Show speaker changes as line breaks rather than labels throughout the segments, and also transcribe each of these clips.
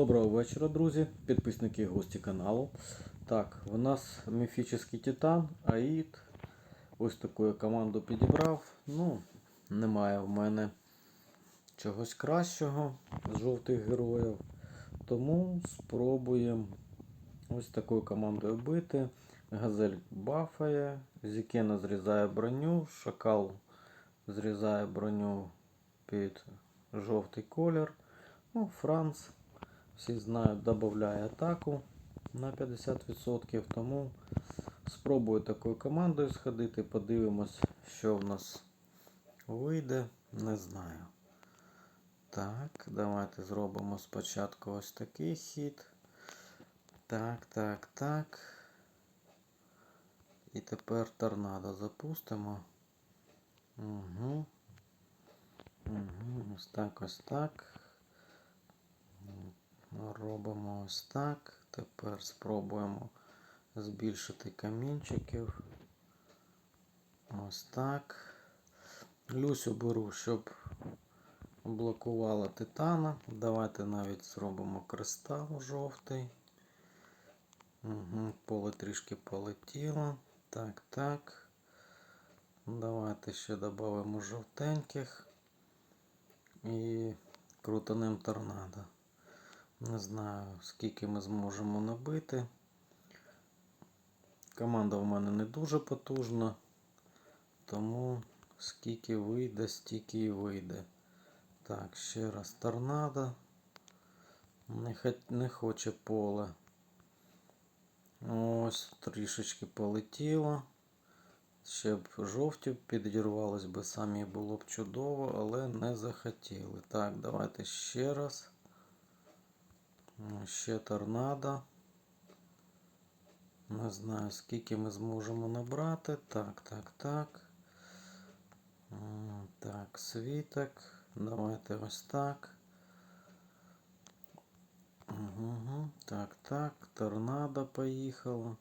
Доброго вечора, друзі, підписники і гості каналу. Так, у нас міфічний титан, Аїд. Ось таку я команду підібрав. Ну, немає в мене чогось кращого з жовтих героїв. Тому спробуємо ось такою командою бити. Газель бафає, Зікена зрізає броню, Шакал зрізає броню під жовтий колір. Ну, Франц, всі знають, додає атаку на 50%. Тому спробую такою командою сходити, подивимось, що в нас вийде. Не знаю. Так, давайте зробимо спочатку ось такий хід. Так, так, так. І тепер торнадо запустимо. Угу. Угу. Ось так, ось так. Робимо ось так. Тепер спробуємо збільшити камінчиків. Ось так. Люсю беру, щоб блокувала титана. Давайте навіть зробимо кристал жовтий. Угу. Поле трішки полетіло. Так, так. Давайте ще додамо жовтеньких. І крутанем торнадо. Не знаю, скільки ми зможемо набити. Команда в мене не дуже потужна, тому скільки вийде, стільки і вийде. Так, ще раз торнадо. Не, не хоче поле. Ось трішечки полетіло. Ще б жовті підірвалось би самі було б чудово, але не захотіли. Так, давайте ще раз. Ще торнадо. Не знаю, скільки ми зможемо набрати. Так, так, так. Так, світок. Давайте ось так. Угу. Так, так. Торнадо поїхало.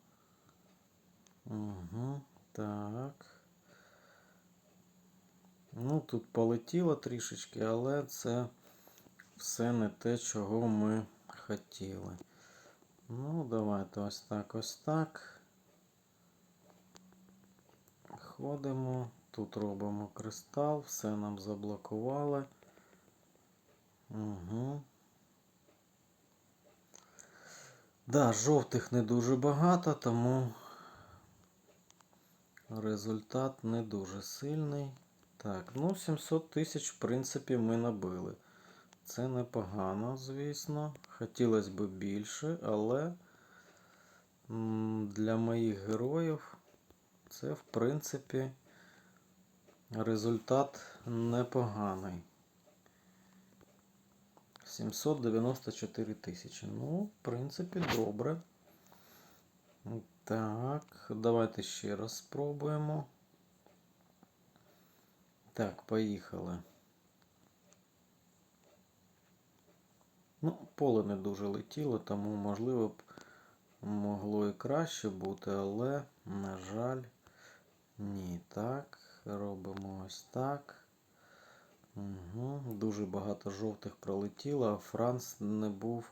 Угу. Так. Ну, тут полетіло трішечки, але це все не те, чого ми хотіли. Ну, давайте ось так, ось так. Ходимо, тут робимо кристал, все нам заблокували. Угу. Да, жовтих не дуже багато, тому результат не дуже сильний. Так, ну 700 тисяч, в принципі, ми набили. Це непогано, звісно. Хотілося б більше, але для моїх героїв це, в принципі, результат непоганий. 794 тисячі. Ну, в принципі, добре. Так, давайте ще раз спробуємо. Так, поїхали. Ну, поле не дуже летіло, тому, можливо, б могло і краще бути, але, на жаль, ні. Так, робимо ось так. Угу. Дуже багато жовтих пролетіло, а Франц не був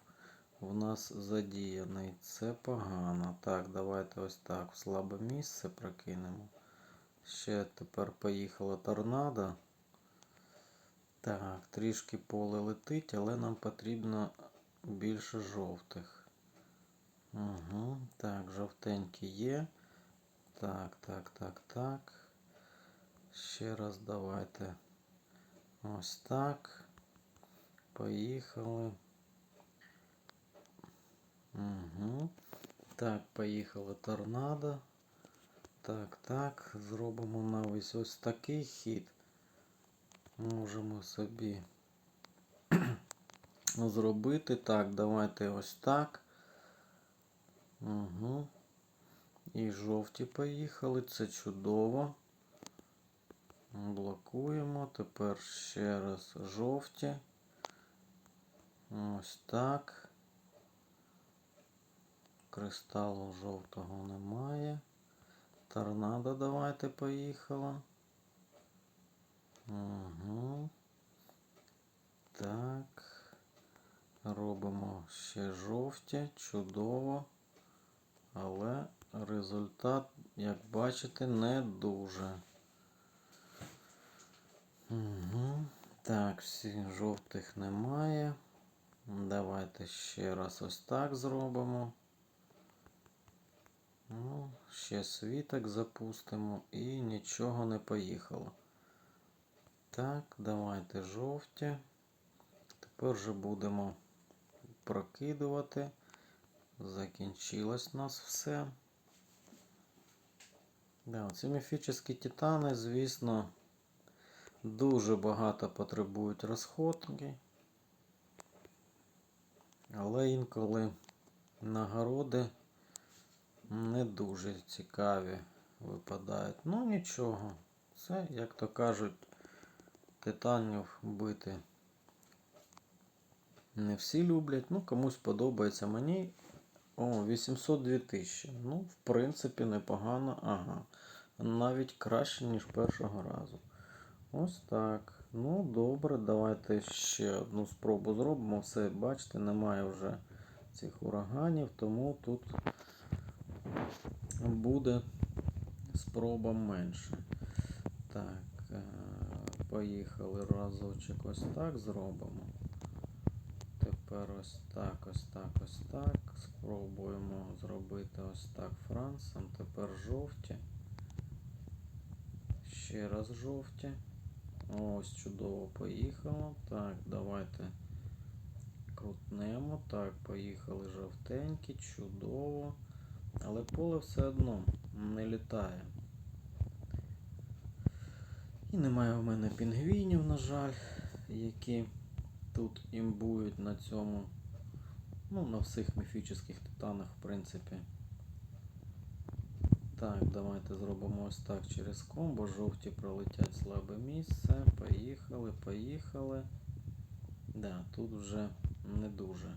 в нас задіяний. Це погано. Так, давайте ось так. В слабе місце прокинемо. Ще тепер поїхала торнадо. Так, трішки поле летить, але нам потрібно більше жовтих. Угу, Так, жовтенькі є. Так, так, так, так. Ще раз давайте. Ось так. Поїхали. Угу. Так, поїхали торнадо. Так, так, зробимо навіть ось такий хід можемо собі зробити. Так, давайте ось так. Угу. І жовті поїхали. Це чудово. Блокуємо. Тепер ще раз жовті. Ось так. Кристалу жовтого немає. Торнадо давайте поїхала. Угу. Так. робимо ще жовті, чудово. Але результат, як бачите, не дуже. Угу. Так, всі жовтих немає. Давайте ще раз ось так зробимо. Ну, ще світок запустимо і нічого не поїхало. Так, давайте жовті. Тепер вже будемо прокидувати. Закінчилось у нас все. Да, ці міфічні титани, звісно, дуже багато потребують розходки. Але інколи нагороди не дуже цікаві випадають. Ну нічого. Це, як то кажуть, титанів бити. Не всі люблять, ну комусь подобається мені. О, 802 тисячі. Ну, в принципі, непогано. Ага. Навіть краще, ніж першого разу. Ось так. Ну, добре, давайте ще одну спробу зробимо. Все, бачите, немає вже цих ураганів, тому тут буде спроба менше. Так, е, поїхали разочок ось так зробимо. Тепер ось так, ось так, ось так. Спробуємо зробити ось так францем. Тепер жовті. Ще раз жовті. Ось чудово поїхало. Так, давайте крутнемо. Так, поїхали жовтенькі, чудово. Але поле все одно не літає. І немає в мене пінгвінів, на жаль, які тут імбують на цьому. Ну, на всіх міфічних титанах, в принципі. Так, давайте зробимо ось так через комбо. Жовті пролетять слабе місце. Поїхали, поїхали. Да, тут вже не дуже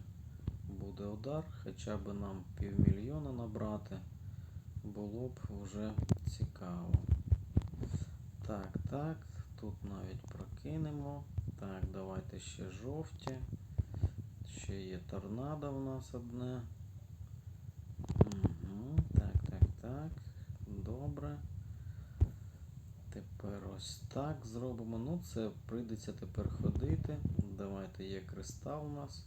буде удар, хоча б нам півмільйона набрати. Було б вже цікаво. Так, так, тут навіть прокинемо. Так, давайте ще жовті. Ще є торнадо в нас одне. Угу, так, так, так. Добре. Тепер ось так зробимо. Ну, це прийдеться тепер ходити. Давайте є кристал у нас.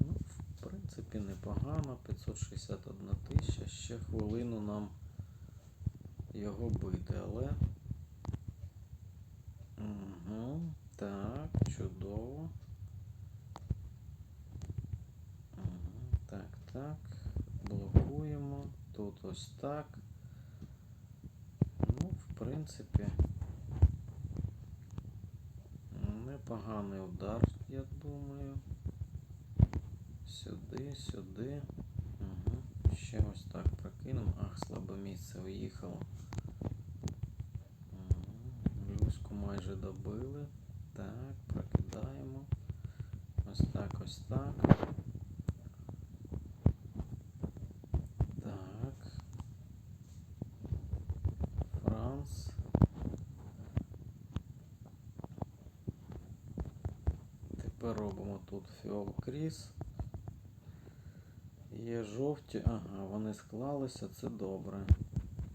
Ну, в принципі, непогано. 561 тисяча. Ще хвилину нам його бити, але. Угу, так, чудово. Угу, так, так. Блокуємо. Тут ось так. Ну, в принципі, непоганий удар, я думаю. Сюди, сюди. Угу. Ще ось так прокинемо. Ах, слабе місце уїхало. Угу. Майже добили. Так, прокидаємо. Ось так, ось так. Так. Франц. Тепер робимо тут фіол кріс. Є жовті, ага, вони склалися, це добре.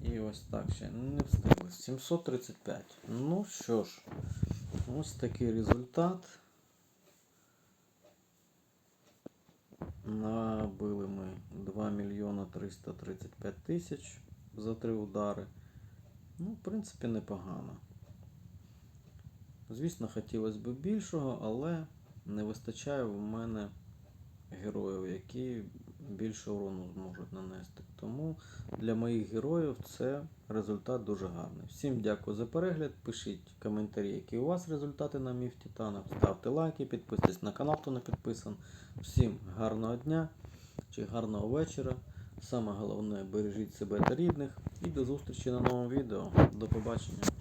І ось так ще не встигли. 735. Ну що ж, ось такий результат. Набили ми 2 мільйона 335 тисяч за три удари. Ну, в принципі, непогано. Звісно, хотілося б більшого, але не вистачає в мене героїв, які більше урону зможуть нанести. Тому для моїх героїв це результат дуже гарний. Всім дякую за перегляд. Пишіть коментарі, які у вас результати на міф Титанах. Ставте лайки, підписуйтесь на канал, хто не підписаний. Всім гарного дня чи гарного вечора. Саме головне бережіть себе та рідних. І до зустрічі на новому відео. До побачення.